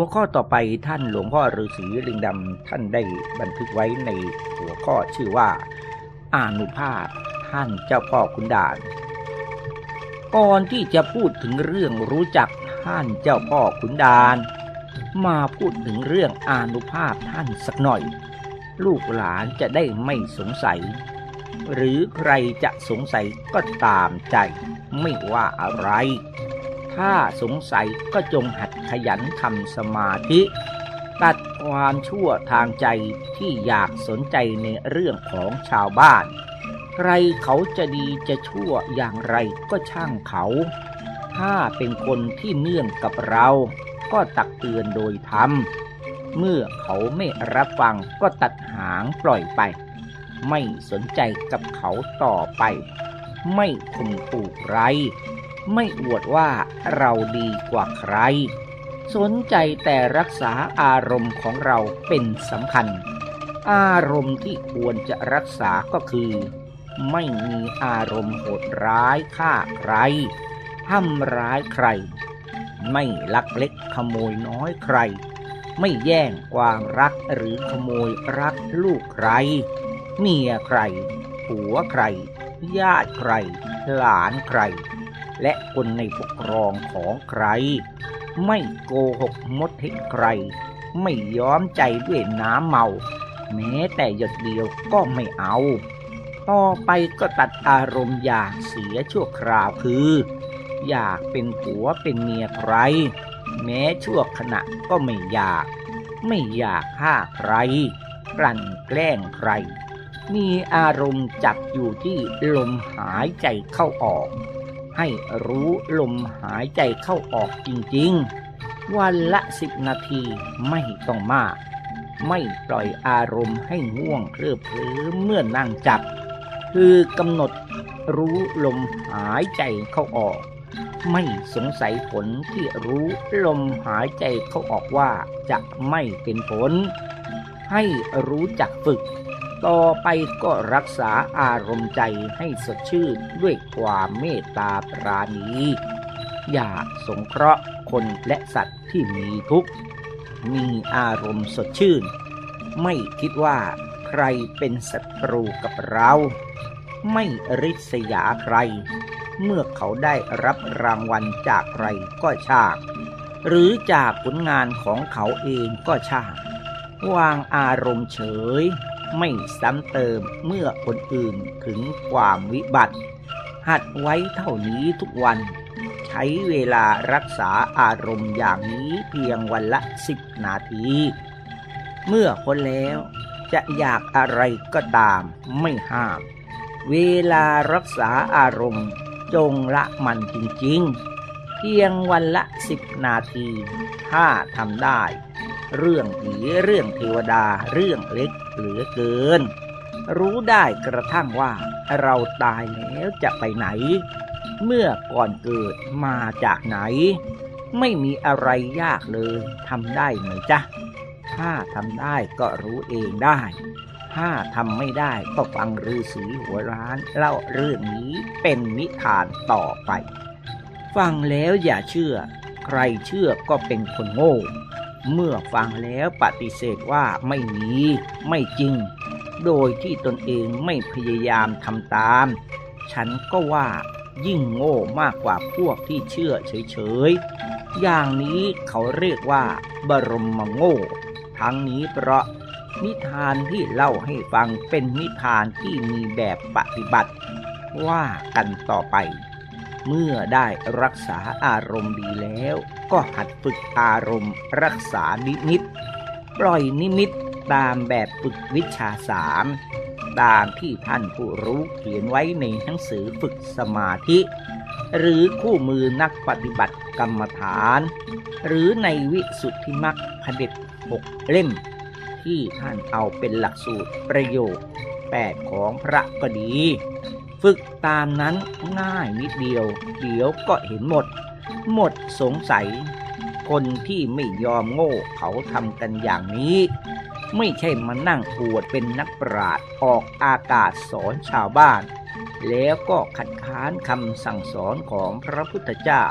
หัวข้อต่อไปท่านหลวงพ่อฤาษีลิงดำท่านได้บันทึกไว้ในหัวข้อชื่อว่าอานุภาพท่านเจ้าพ่อขุนด่าน ก่อนที่จะพูดถึงเรื่องรู้จักท่านเจ้าพ่อขุนด่าน มาพูดถึงเรื่องอานุภาพท่านสักหน่อย ลูกหลานจะได้ไม่สงสัย หรือใครจะสงสัยก็ตามใจ ไม่ว่าอะไร ถ้าสงสัยก็จงหัด ขยันทำสมาธิ ตัดความชั่วทางใจที่อยากสนใจในเรื่องของชาวบ้าน ใครเขาจะดีจะชั่วอย่างไรก็ช่างเขา ถ้าเป็นคนที่เนื่องกับเรา ก็ตักเตือนโดยธรรม เมื่อเขาไม่รับฟังก็ตัดหางปล่อยไป ไม่สนใจกับเขาต่อไป ไม่ข่มขู่ใครไม่อวดว่าเราดีกว่าใคร สนใจแต่รักษาอารมณ์ของเราเป็นสำคัญ อารมณ์ที่ควรจะรักษาก็คือ ไม่มีอารมณ์โหดร้ายฆ่าใครทำร้ายใคร ไม่ลักเล็กขโมยน้อยใคร ไม่แย่งความรักหรือขโมยรักลูกใคร เมียใคร ผัวใคร ญาติใคร หลานใคร และคนในปกครองของใคร ไม่โกหกมดให้ใคร ไม่ย้อมใจด้วยน้ำเมา แม้แต่หยดเดียวก็ไม่เอา ต่อไปก็ตัดอารมณ์อยากเสียชั่วคราวคือ อยากเป็นผัวเป็นเมียใคร แม้ชั่วขณะก็ไม่อยาก ไม่อยากฆ่าใครกลั่นแกล้งใคร มีอารมณ์จับอยู่ที่ลมหายใจเข้าออก ให้รู้ลมหายใจเข้าออกจริงๆ วันละสิบนาทีไม่ต้องมาก ไม่ปล่อยอารมณ์ให้ง่วงเคลิบเคลิ้มเมื่อนั่งจับ คือกำหนดรู้ลมหายใจเข้าออก ไม่สงสัยผลที่รู้ลมหายใจเข้าออกว่าจะไม่เป็นผล ให้รู้จักฝึก ต่อไปก็รักษาอารมณ์ใจให้สดชื่นด้วยความเมตตาปราณี อย่าสงเคราะห์คนและสัตว์ที่มีทุกข์ มีอารมณ์สดชื่น ไม่คิดว่าใครเป็นศัตรูกับเรา ไม่ริษยาใคร เมื่อเขาได้รับรางวัลจากใครก็ช่างหรือจากผลงานของเขาเองก็ช่างวางอารมณ์เฉย ไม่ซ้ำเติมเมื่อคนอื่นถึงความวิบัติ หัดไว้เท่านี้ทุกวัน ใช้เวลารักษาอารมณ์อย่างนี้เพียงวันละสิบนาที เมื่อพ้นแล้วจะอยากอะไรก็ตามไม่ห้าม เวลารักษาอารมณ์จงละมันจริงๆ เพียงวันละสิบนาที ถ้าทำได้ เรื่องผีเรื่องเทวดาเรื่องเล็ก เหลือเกิน รู้ได้กระทั่งว่าเราตายแล้วจะไปไหน เมื่อก่อนเกิดมาจากไหน ไม่มีอะไรยากเลยทำได้ไหมจ๊ะ ถ้าทำได้ก็รู้เองได้ ถ้าทำไม่ได้ก็ฟังฤาษีหัวร้านเล่าเรื่องนี้เป็นนิทานต่อไป ฟังแล้วอย่าเชื่อ ใครเชื่อก็เป็นคนโง่ เมื่อฟังแล้วปฏิเสธว่าไม่มี ไม่จริง โดยที่ตนเองไม่พยายามทำตาม ฉันก็ว่ายิ่งโง่มากกว่าพวกที่เชื่อเฉยๆ อย่างนี้เขาเรียกว่า บรมโง่ ทั้งนี้เพราะนิทานที่เล่าให้ฟังเป็นนิทานที่มีแบบปฏิบัติ ว่ากันต่อไป เมื่อได้รักษาอารมณ์ดีแล้ว ก็หัดฝึกอารมณ์ รักษานิมิต ปล่อยนิมิตตามแบบฝึกวิชาสามตามที่ท่านผู้รู้เขียนไว้ในหนังสือฝึกสมาธิ หรือคู่มือนักปฏิบัติกรรมฐาน หรือในวิสุทธิมรรคพเด็จหกเล่ม ที่ท่านเอาเป็นหลักสูตรประโยคแปดของพระก็ดี ฝึกตามนั้นง่ายนิดเดียว เดี๋ยวก็เห็นหมด หมดสงสัย คนที่ไม่ยอมโง่เขาทำกันอย่างนี้ ไม่ใช่มานั่งอวดเป็นนักปราชญ์ออกอากาศสอนชาวบ้าน แล้วก็ขัดค้านคำสั่งสอนของพระพุทธเจ้า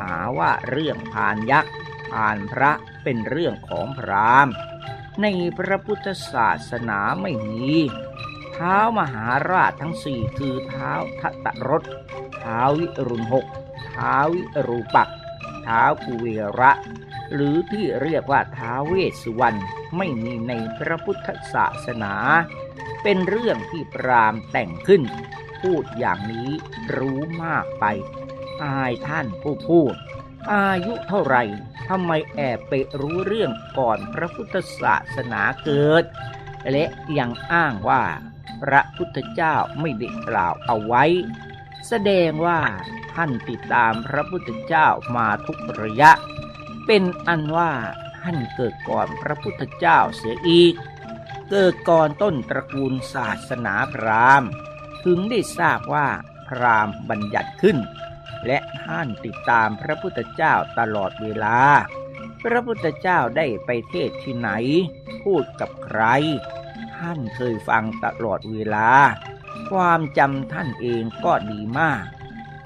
หาว่าเรื่องพานยักษ์ผ่านพระเป็นเรื่องของพราหมณ์ในพระพุทธศาสนาไม่มี ท้ามหาราชทั้งสี่คือเท้าทัตตรสเท้าวิรุณหกเท้าวิรูปักเท้ากุเวระ หรือที่เรียกว่าท้าเวสสุวรรณไม่มีในพระพุทธศาสนา เป็นเรื่องที่พรามแต่งขึ้น พูดอย่างนี้รู้มากไป อายท่านผู้พูด อายุเท่าไหร่ทำไมแอบไปรู้เรื่องก่อนพระพุทธศาสนาเกิด และยังอ้างว่า พระพุทธเจ้าไม่ได้กล่าวเอาไว้ แสดงว่าท่านติดตามพระพุทธเจ้ามาทุกระยะ เป็นอันว่าท่านเกิดก่อนพระพุทธเจ้าเสียอีก เกิดก่อนต้นตระกูลศาสนาพราหมณ์ ถึงได้ทราบว่าพราหมณ์บัญญัติขึ้น และท่านติดตามพระพุทธเจ้าตลอดเวลา พระพุทธเจ้าได้ไปเทศที่ไหน พูดกับใคร ท่านเคยฟังตลอดเวลา ความจำท่านเองก็ดีมาก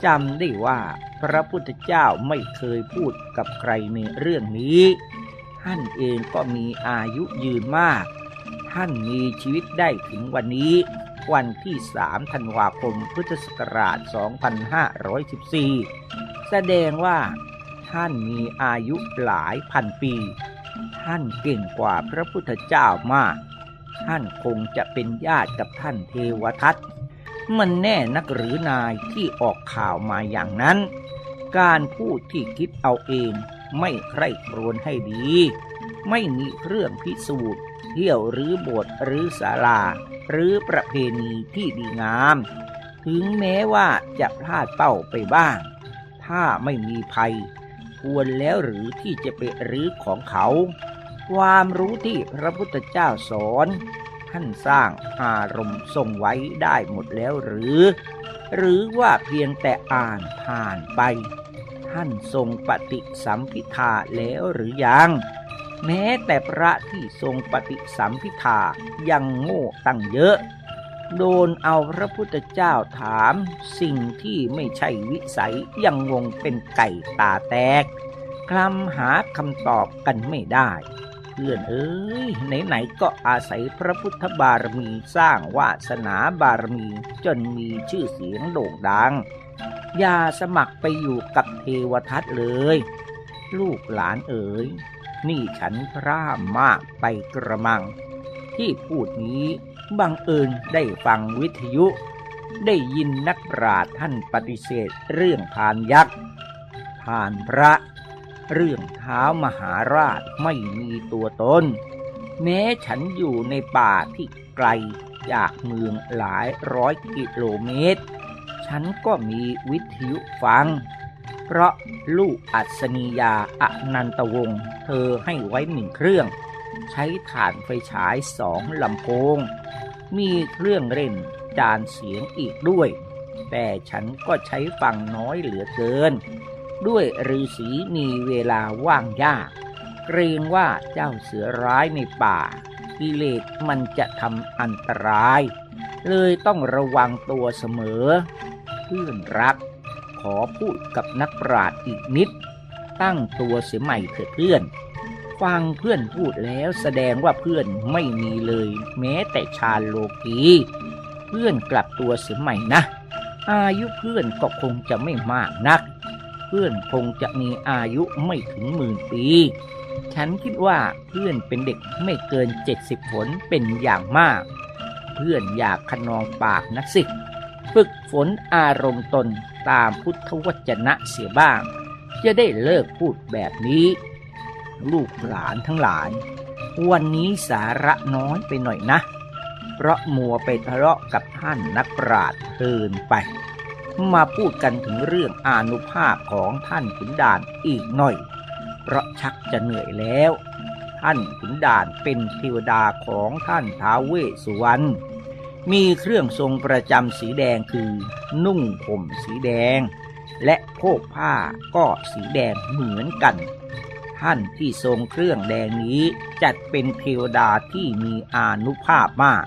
จำได้ว่าพระพุทธเจ้าไม่เคยพูดกับใครในเรื่องนี้ ท่านเองก็มีอายุยืนมาก ท่านมีชีวิตได้ถึงวันนี้ วันที่3ธันวาคมพุทธศักราช 2514 แสดงว่าท่านมีอายุหลายพันปี ท่านเก่งกว่าพระพุทธเจ้ามาก ท่านคงจะเป็นญาติกับท่านเทวทัตมันแน่นักหรือนายที่ออกข่าวมาอย่างนั้น การพูดที่คิดเอาเองไม่ใคร่ครวญให้ดี ไม่มีเครื่องพิสูจน์เที่ยวหรือบสถ์หรือศาลา หรือประเพณีที่ดีงาม ถึงแม้ว่าจะพลาดเป้าไปบ้าง ถ้าไม่มีภัย ควรแล้วหรือที่จะไปรื้อของเขา ความรู้ที่พระพุทธเจ้าสอน ท่านสร้างอารมณ์ทรงไว้ได้หมดแล้วหรือ หรือว่าเพียงแต่อ่านผ่านไป ท่านทรงปฏิสัมพิทาแล้วหรือยัง แม้แต่พระที่ทรงปฏิสัมพิทายังโง่ตั้งเยอะ โดนเอาพระพุทธเจ้าถามสิ่งที่ไม่ใช่วิสัยยังงงเป็นไก่ตาแตกคลำหาคำตอบกันไม่ได้ พื่อนเอ้ยไหนๆก็อาศัยพระพุทธบารมีสร้างวาสนาบารมีจนมีชื่อเสียงโด่งดัง อย่าสมัครไปอยู่กับเทวทัตเลย ลูกหลานเอ๋ยนี่ฉันพร่ามากไปกระมัง ที่พูดนี้บังเอิญได้ฟังวิทยุ ได้ยินนักปราชญ์ท่านปฏิเสธเรื่องพานยักษ์พานพระ เรื่องเท้ามหาราชไม่มีตัวตน แม้ฉันอยู่ในป่าที่ไกลจากเมืองหลายร้อยกิโลเมตร ฉันก็มีวิทยุฟัง เพราะลูกอัศนียาอนันตวงศ์เธอให้ไว้หนึ่งเครื่อง ใช้ถ่านไฟฉายสองลำโพง มีเครื่องเล่นจานเสียงอีกด้วย แต่ฉันก็ใช้ฟังน้อยเหลือเกิน ด้วยฤาษีมีเวลาว่างยาก เกรงว่าเจ้าเสือร้ายในป่า กิเลสมันจะทำอันตราย เลยต้องระวังตัวเสมอ เพื่อนรัก ขอพูดกับนักปราชญ์อีกนิด ตั้งตัวเสียใหม่เถิดเพื่อน ฟังเพื่อนพูดแล้วแสดงว่าเพื่อนไม่มีเลย แม้แต่ชาโลกีเพื่อนกลับตัวเสียใหม่นะ อายุเพื่อนก็คงจะไม่มากนัก พื่อนคงจะมีอายุไม่ถึงหมื่นปี ฉันคิดว่าเพื่อนเป็นเด็กไม่เกินเจ็ดสิบผลเป็นอย่างมาก เพื่อนอยากขนองปากนักสิฝึกฝนอารมณ์ตนตามพุทธวจนะเสียบ้าง จะได้เลิกพูดแบบนี้ ลูกหลานทั้งหลาย วันนี้สาระน้อยไปหน่อยนะ เพราะมัวไปทะเลาะกับท่านนักปราชญ์เพินไป มาพูดกันถึงเรื่องอานุภาพของท่านขุนด่านอีกหน่อย เพราะชักจะเหนื่อยแล้ว ท่านขุนด่านเป็นเทวดาของท่านท้าวเวสสุวรรณมีเครื่องทรงประจำสีแดงคือนุ่งห่มสีแดง และโพกผ้าก็สีแดงเหมือนกัน ท่านที่ทรงเครื่องแดงนี้จัดเป็นเทวดาที่มีอานุภาพมาก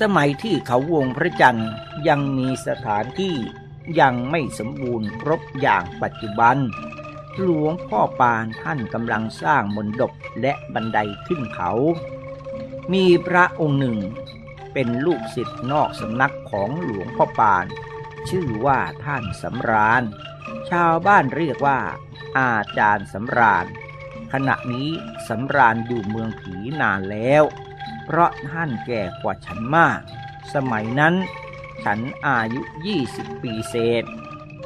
สมัยที่เขาวงพระจันทร์ยังมีสถานที่ ยังไม่สมบูรณ์ครบอย่างปัจจุบัน หลวงพ่อปานท่านกำลังสร้างมนดบและบันไดขึ้นเขา มีพระองค์หนึ่ง เป็นลูกศิษย์นอกสำนักของหลวงพ่อปาน ชื่อว่าท่านสำราญ ชาวบ้านเรียกว่า อาจารย์สำราญ ขณะนี้สำราญอยู่เมืองผีนานแล้ว เพราะท่านแก่กว่าฉันมาก สมัยนั้น ฉันอายุ 20 ปีเศษ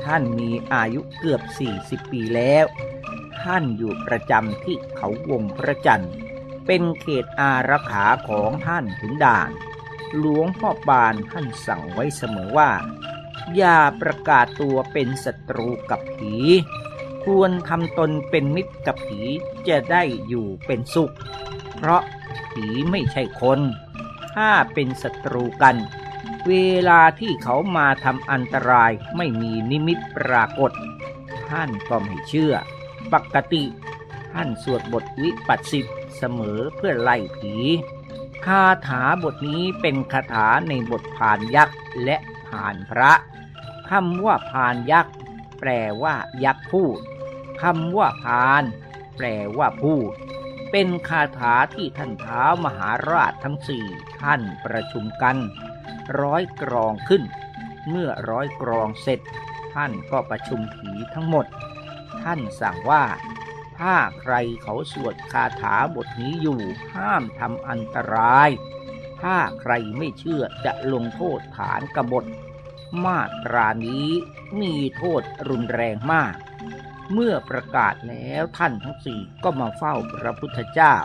ท่านมีอายุเกือบ 40 ปีแล้ว ท่านอยู่ประจำที่เขาวงพระจันทร์ เป็นเขตอารักขาของท่านถึงด่าน หลวงพ่อปานท่านสั่งไว้เสมอว่า อย่าประกาศตัวเป็นศัตรูกับผี ควรทำตนเป็นมิตรกับผีจะได้อยู่เป็นสุข เพราะผีไม่ใช่คน ถ้าเป็นศัตรูกัน เวลาที่เขามาทำอันตรายไม่มีนิมิตปรากฏ ท่านก็ไม่เชื่อ ปกติ ท่านสวดบทวิปัสสิตเสมอเพื่อไล่ผีคาถาบทนี้เป็นคาถาในบทพานยักษ์และพานพระคำว่าพานยักษ์แปลว่ายักษ์พูดคำว่าพาน แปลว่าพูด เป็นคาถาที่ท่านเท้ามหาราชทั้งสี่ท่านประชุมกัน ร้อยกรองขึ้น เมื่อร้อยกรองเสร็จ ท่านก็ประชุมผีทั้งหมด ท่านสั่งว่า ถ้าใครเขาสวดคาถาบทนี้อยู่ห้ามทำอันตราย ถ้าใครไม่เชื่อจะลงโทษฐานกบฏ มาตรานี้มีโทษรุนแรงมาก เมื่อประกาศแล้วท่านทั้งสี่ก็มาเฝ้าพระพุทธเจ้า